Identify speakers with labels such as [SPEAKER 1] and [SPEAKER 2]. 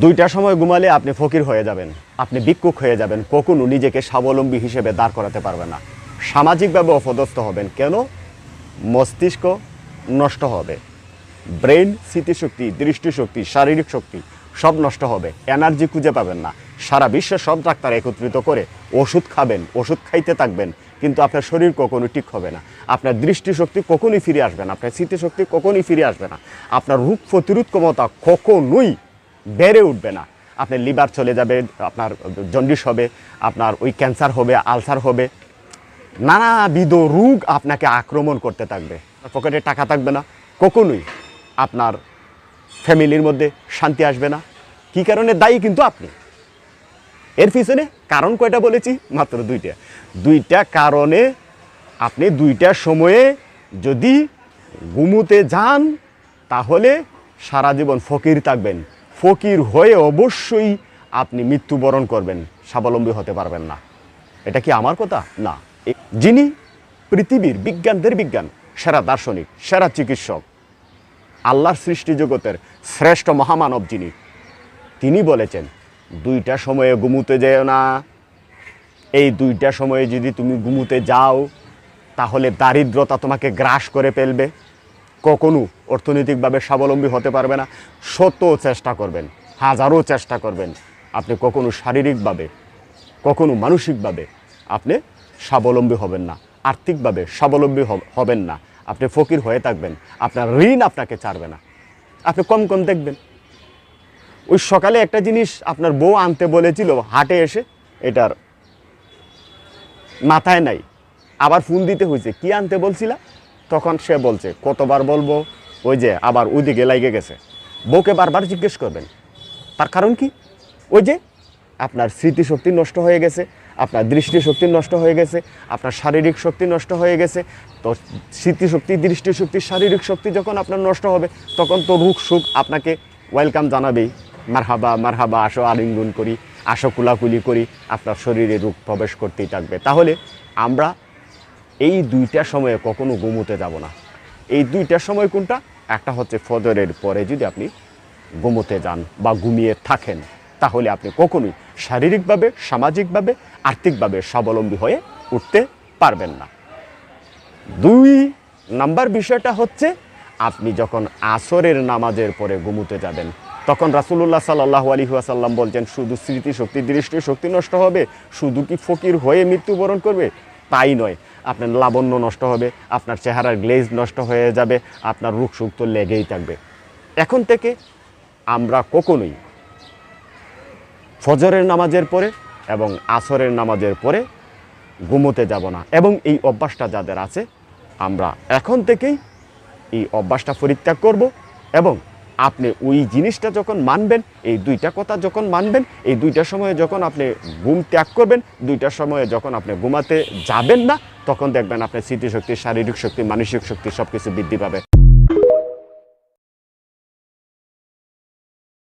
[SPEAKER 1] দুইটার সময় ঘুমালে আপনি ফকির হয়ে যাবেন। আপনি ভিক্ষুক হয়ে যাবেন। কখনো নিজেকে স্বাবলম্বী হিসেবে দাঁড় করাতে পারবেন না। সামাজিকভাবে অপদস্থ হবেন। কেন? মস্তিষ্ক নষ্ট হবে। ব্রেন স্মৃতিশক্তি, দৃষ্টিশক্তি, শারীরিক শক্তি সব নষ্ট হবে। এনার্জি খুঁজে পাবেন না। সারা বিশ্বে সব ডাক্তার একত্রিত করে ওষুধ খাবেন, ওষুধ খাইতে থাকবেন। কিন্তু আপনার শরীর কখনো ঠিক হবে না। আপনার দৃষ্টিশক্তি কখনোই ফিরে আসবে না। আপনার স্মৃতিশক্তি কখনোই ফিরে আসবে না। আপনার রোগ প্রতিরোধ ক্ষমতা কখনোই বেড়ে উঠবে না। আপনার লিভার চলে যাবে, আপনার জন্ডিস হবে, আপনার ওই ক্যান্সার হবে, আলসার হবে। নানাবিধ রোগ আপনাকে আক্রমণ করতে থাকবে। পকেটে টাকা থাকবে না। কখনোই আপনার ফ্যামিলির মধ্যে শান্তি আসবে না। কি কারণে দায়ী কিন্তু আপনি? এর পিছনে কারণ কয়টা বলেছি? মাত্র দুইটা। দুইটা কারণে আপনি দুইটা সময়ে যদি ঘুমুতে যান, তাহলে সারা জীবন ফকির থাকবেন। ফকির হয়ে অবশ্যই আপনি মৃত্যুবরণ করবেন, স্বাবলম্বী হতে পারবেন না। এটা কি আমার কথা? না। যিনি পৃথিবীর বিজ্ঞানদের বিজ্ঞান, সেরা দার্শনিক, সেরা চিকিৎসক, আল্লাহর সৃষ্টি জগতের শ্রেষ্ঠ মহামানব যিনি, তিনি বলেছেন, দুইটা সময়ে ঘুমুতে যেও না। এই দুইটা সময়ে যদি তুমি ঘুমুতে যাও, তাহলে দারিদ্রতা তোমাকে গ্রাস করে ফেলবে। কখনো অর্থনৈতিকভাবে স্বাবলম্বী হতে পারবে না। শত চেষ্টা করবেন, হাজারো চেষ্টা করবেন। আপনি কখনো শারীরিকভাবে, কখনো মানসিকভাবে আপনি স্বাবলম্বী হবেন না, আর্থিকভাবে স্বাবলম্বী হবেন না। আপনি ফকির হয়ে থাকবেন, আপনার ঋণ আপনাকে ছাড়বে না। আপনি কম কম দেখবেন। ওই সকালে একটা জিনিস আপনার বউ আনতে বলেছিল, হাটে এসে, এটার মাথায় নাই। আবার ফোন দিতে হয়েছে, কি আনতে বলছিলা? তখন সে বলছে, কতবার বলব? ওই যে আবার ওইদিকে লাগে গেছে। বউকে বারবার জিজ্ঞেস করবেন। তার কারণ কি? ওই যে আপনার স্মৃতিশক্তি নষ্ট হয়ে গেছে, আপনার দৃষ্টিশক্তি নষ্ট হয়ে গেছে, আপনার শারীরিক শক্তি নষ্ট হয়ে গেছে। তো স্মৃতিশক্তি, দৃষ্টিশক্তি, শারীরিক শক্তি যখন আপনার নষ্ট হবে, তখন তো রুখ সুখ আপনাকে ওয়েলকাম জানাবেই। মারহাবা মারহাবা, আসো আলিঙ্গন করি, আসো কুলাকুলি করি, আপনার শরীরে রূপ প্রবেশ করতেই থাকবে। তাহলে আমরা এই দুইটা সময়ে কখনো ঘুমোতে যাব না। এই দুইটা সময় কোনটা? একটা হচ্ছে ফজরের পরে যদি আপনি ঘুমোতে যান বা ঘুমিয়ে থাকেন, তাহলে আপনি কখনোই শারীরিকভাবে, সামাজিকভাবে, আর্থিকভাবে স্বাবলম্বী হয়ে উঠতে পারবেন না। দুই নাম্বার বিষয়টা হচ্ছে, আপনি যখন আসরের নামাজের পরে ঘুমুতে যাবেন, তখন রাসুল্লাহ সাল্লাহ আলী আসাল্লাম বলছেন, শুধু স্মৃতিশক্তি, দৃষ্টিশক্তি নষ্ট হবে, শুধু কি ফকির হয়ে মৃত্যুবরণ করবে? তাই নয়। আপনার লাবণ্য নষ্ট হবে, আপনার চেহারার গ্লেজ নষ্ট হয়ে যাবে, আপনার রূপ সুখ তো লেগেই থাকবে। এখন থেকে আমরা কখনোই ফজরের নামাজের পরে এবং আসরের নামাজের পরে ঘুমোতে যাব না। এবং এই অভ্যাসটা যাদের আছে, আমরা এখন থেকেই এই অভ্যাসটা পরিত্যাগ করব এবং আপনি ওই জিনিসটা যখন মানবেন, এই দুইটা কথা যখন মানবেন, এই দুইটা সময়ে যখন আপনি ঘুম ত্যাগ করবেন, দুইটা সময়ে যখন আপনি ঘুমাতে যাবেন না, তখন দেখবেন আপনার স্মৃতিশক্তি, শারীরিক শক্তি, মানসিক শক্তি সব কিছু বৃদ্ধি পাবে।